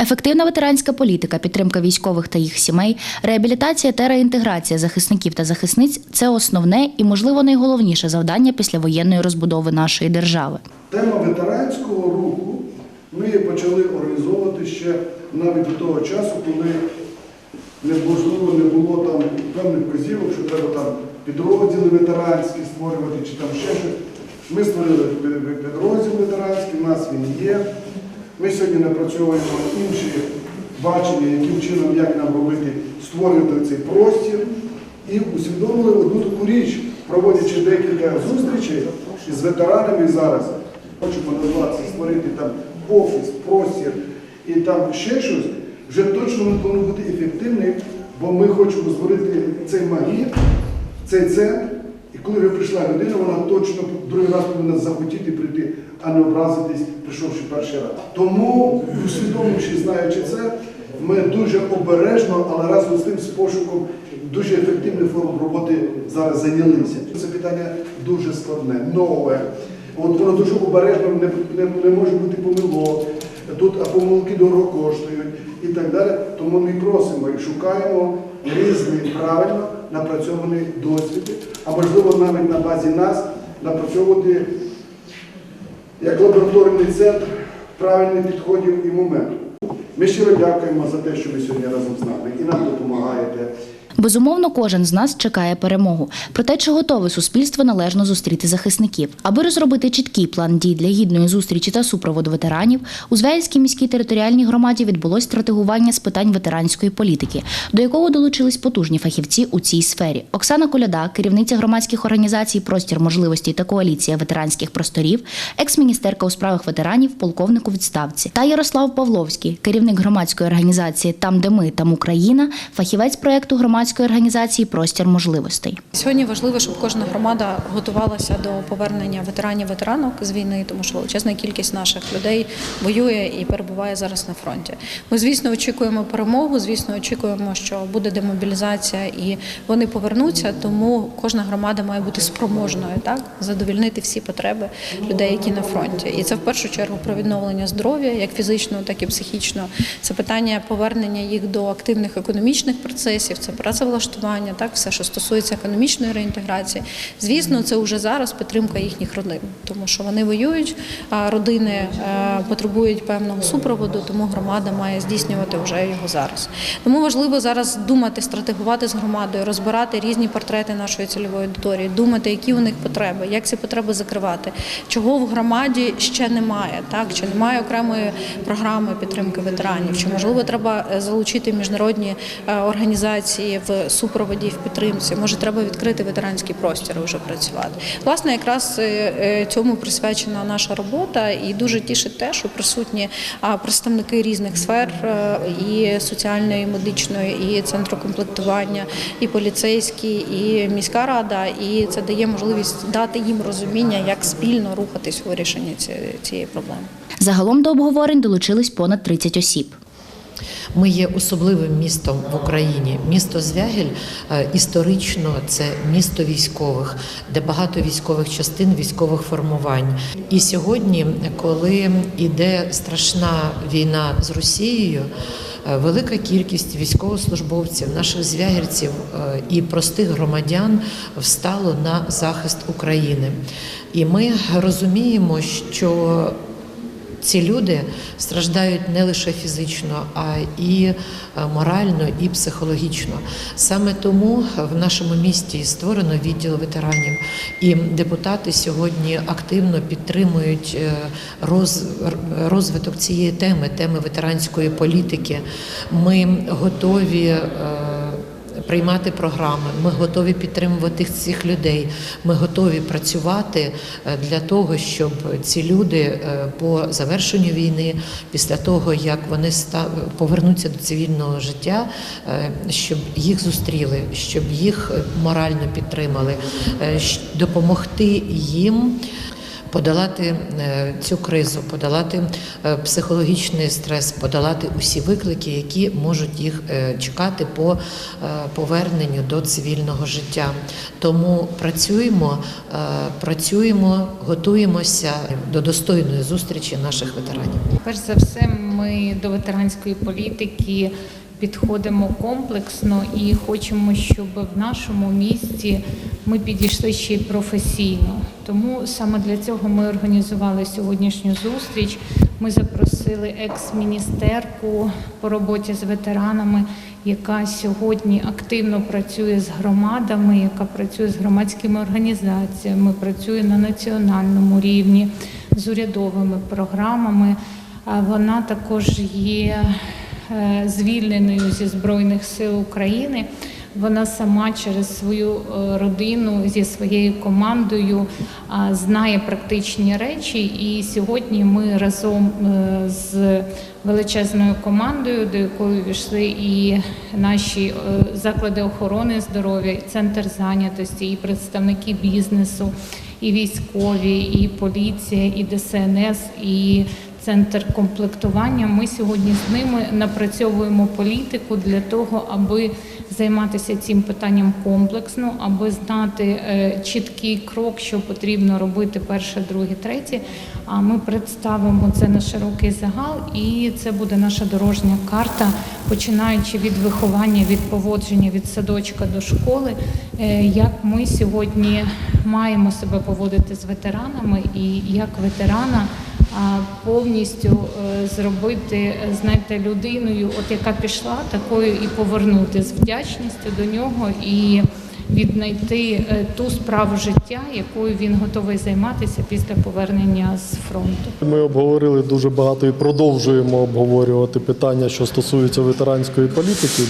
Ефективна ветеранська політика, підтримка військових та їх сімей, реабілітація та реінтеграція захисників та захисниць це основне і, можливо, найголовніше завдання післявоєнної розбудови нашої держави. Тема ветеранського руху ми почали організовувати ще навіть до того часу, коли неможливо не було там певних вказівок, що треба там підрозділи ветеранські створювати чи там ще щось. Ми створили пі- пі- підрозділ ветеранський, в нас він є. Ми сьогодні напрацьовуємо інші бачення, яким чином, як нам робити, створювати цей простір. І усвідомили одну таку річ, проводячи декілька зустрічей із ветеранами зараз. Хочемо назватися, створити там офіс, простір і там ще щось, вже точно ми повинні бути ефективним, бо ми хочемо створити цей магніт, цей центр. І коли вже прийшла людина, вона точно другий раз повинна захотіти прийти, а не образитись, прийшовши перший раз. Тому, усвідомивши, знаючи це, ми дуже обережно, але разом з тим з пошуком дуже ефективних форм роботи зараз зайнялися. Це питання дуже складне, нове. От воно дуже обережно не, не, не може бути помилок. Тут а помилки дорого коштують і так далі. Тому ми просимо і шукаємо різний правильно напрацьований досвід, а можливо навіть на базі нас напрацьовувати як лабораторний центр правильних підходів і моменту. Ми щиро дякуємо за те, що ви сьогодні разом з нами і нам допомагаєте. Безумовно, кожен з нас чекає перемогу. Проте, чи готове суспільство належно зустріти захисників, аби розробити чіткий план дій для гідної зустрічі та супроводу ветеранів, у Звязькій міській територіальній громаді відбулось стратегування з питань ветеранської політики, до якого долучились потужні фахівці у цій сфері. Оксана Коляда, керівниця громадських організацій Простір можливостей та коаліція ветеранських просторів, екс-міністерка у справах ветеранів, полковник у відставці, та Ярослав Павловський, керівник громадської організації Там, де ми, там Україна, фахівець проекту громадської організації Простір можливостей. Сьогодні важливо, щоб кожна громада готувалася до повернення ветеранів ветеранок з війни, тому що величезна кількість наших людей воює і перебуває зараз на фронті. Ми, звісно, очікуємо перемогу. Звісно, очікуємо, що буде демобілізація і вони повернуться. Тому кожна громада має бути спроможною так задовільнити всі потреби людей, які на фронті. І це в першу чергу про відновлення здоров'я, як фізичного, так і психічного. Це питання повернення їх до активних економічних процесів. Це працевлаштування, так все, що стосується економічної реінтеграції. Звісно, це вже зараз підтримка їхніх родин, тому що вони воюють, родини е, потребують певного супроводу, тому громада має здійснювати вже його зараз. Тому важливо зараз думати, стратегувати з громадою, розбирати різні портрети нашої цільової аудиторії, думати, які у них потреби, як ці потреби закривати, чого в громаді ще немає, так чи немає окремої програми підтримки ветеранів, чи можливо треба е, залучити міжнародні е, організації в супроводі, в підтримці. Може, треба відкрити ветеранський простір і вже працювати. Власне, якраз е, е, цьому присвячена наша робота, і дуже тішить те, що присутні представники різних сфер е, і соціальної, і медичної, і центру комплектування, і поліцейські, і міська рада. І це дає можливість дати їм розуміння, як спільно рухатись у вирішенні цієї проблеми. Загалом до обговорень долучились понад 30 осіб. Ми є особливим містом в Україні. Місто Звягіль е, історично це місто військових, де багато військових частин, військових формувань. І сьогодні, коли йде страшна війна з Росією. е, Велика кількість військовослужбовців, наших звягільців е, і простих громадян встало на захист України. І ми розуміємо, що ці люди страждають не лише фізично, а і е, морально, і психологічно. Саме тому в нашому місті створено відділ ветеранів, і депутати сьогодні активно підтримують е, роз- розвиток цієї теми, теми ветеранської політики. Ми готові. Приймати програми. Ми готові підтримувати цих людей. Ми готові працювати е, для того, щоб ці люди е, по завершенню війни, після того як вони повернуться до цивільного життя, е, щоб їх зустріли, щоб їх морально підтримали, допомогти їм подолати е, цю кризу, подолати е, психологічний стрес, подолати усі виклики, які можуть їх е, чекати по поверненню до цивільного життя. Тому працюємо, працюємо, готуємося до достойної зустрічі наших ветеранів. Перш за все, ми до ветеранської політики підходимо комплексно і хочемо, щоб в нашому місті ми підійшли ще й професійно. Тому саме для цього ми організували сьогоднішню зустріч. Ми запросили екс-міністерку по роботі з ветеранами, яка сьогодні активно працює з громадами, яка працює з громадськими організаціями, працює на національному рівні з урядовими програмами. Вона також є звільненою зі Збройних сил України. Вона сама через свою е, родину зі своєю командою знає практичні речі. І сьогодні ми разом е, з величезною командою, до якої війшли і наші е, заклади охорони здоров'я, і центр зайнятості, і представники бізнесу, і військові, і поліція, і ДСНС, і центр комплектування. Ми сьогодні з ними напрацьовуємо політику для того, аби займатися цим питанням комплексно, аби знати е, чіткий крок, що потрібно робити перше, друге, третє. А ми представимо це на широкий загал, і це буде наша дорожня карта, починаючи від виховання, від поводження від садочка до школи, е, як ми сьогодні маємо себе поводити з ветеранами, і як ветерана повністю е, зробити, знаєте, людиною, от яка пішла, такою і повернути з вдячністю до нього і віднайти е, ту справу життя, якою він готовий займатися після повернення з фронту. Ми обговорили дуже багато і продовжуємо обговорювати питання, що стосуються ветеранської політики.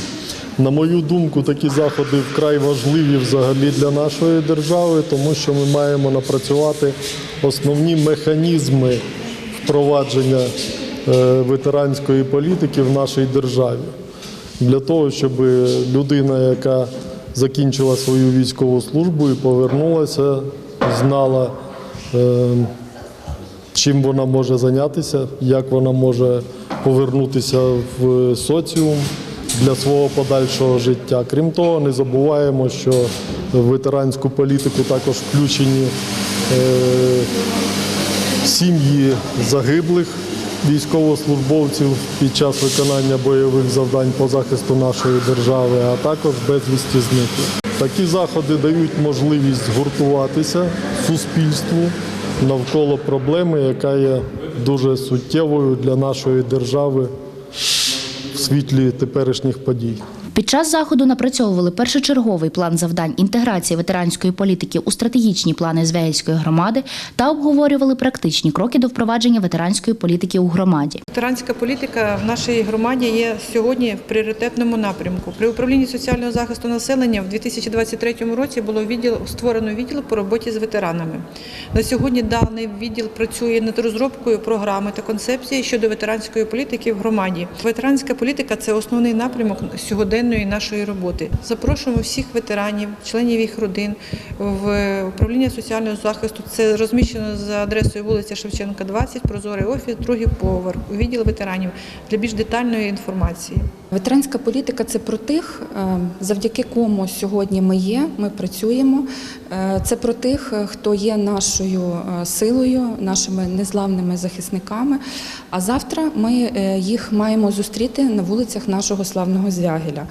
На мою думку, такі заходи вкрай важливі взагалі для нашої держави, тому що ми маємо напрацювати основні механізми впровадження е, ветеранської політики в нашій державі для того, щоб людина, яка закінчила свою військову службу і повернулася, знала. е, чим вона може зайнятися, як вона може повернутися в соціум для свого подальшого життя. Крім того, не забуваємо, що в ветеранську політику також включені е, сім'ї загиблих військовослужбовців під час виконання бойових завдань по захисту нашої держави, а також безвісті зниклих. Такі заходи дають можливість згуртуватися суспільству навколо проблеми, яка є дуже суттєвою для нашої держави в світлі теперішніх подій. Під час заходу напрацьовували першочерговий план завдань інтеграції ветеранської політики у стратегічні плани Звягільської громади та обговорювали практичні кроки до впровадження ветеранської політики у громаді. Ветеранська політика в нашій громаді є сьогодні в пріоритетному напрямку. При управлінні соціального захисту населення в 2023 році було відділ створено відділ по роботі з ветеранами. На сьогодні даний відділ працює над розробкою програми та концепції щодо ветеранської політики в громаді. Ветеранська політика це основний напрямок сьогоденної нашої роботи. Запрошуємо всіх ветеранів, членів їх родин в управління соціального захисту. Це розміщено за адресою вулиця Шевченка, 20, прозорий офіс, другий поверх, у відділ ветеранів для більш детальної інформації. Ветеранська політика це про тих, е, завдяки кому сьогодні ми є, ми працюємо. Е, Це про тих, е, хто є нашою силою, нашими незламними захисниками. А завтра ми їх маємо зустріти на вулицях нашого славного Звягеля.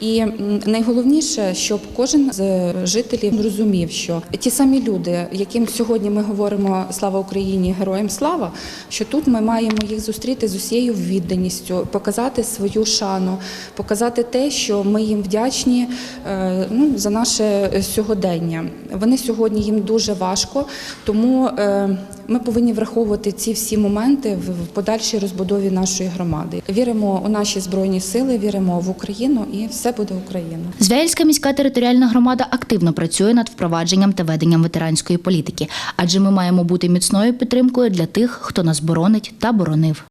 І найголовніше, щоб кожен з жителів розумів, що ті самі люди, яким сьогодні ми говоримо Слава Україні, героям слава, що тут ми маємо їх зустріти з усією відданістю, показати свою шану, показати те, що ми їм вдячні е, ну, за наше сьогодення. Вони сьогодні їм дуже важко, тому е, ми повинні враховувати ці всі моменти в подальшій розбудові нашої громади. Віримо у наші збройні сили, віримо в Україну, і все буде Україна. Звягільська міська територіальна громада активно працює над впровадженням та веденням ветеранської політики, адже ми маємо бути міцною підтримкою для тих, хто нас боронить та боронив.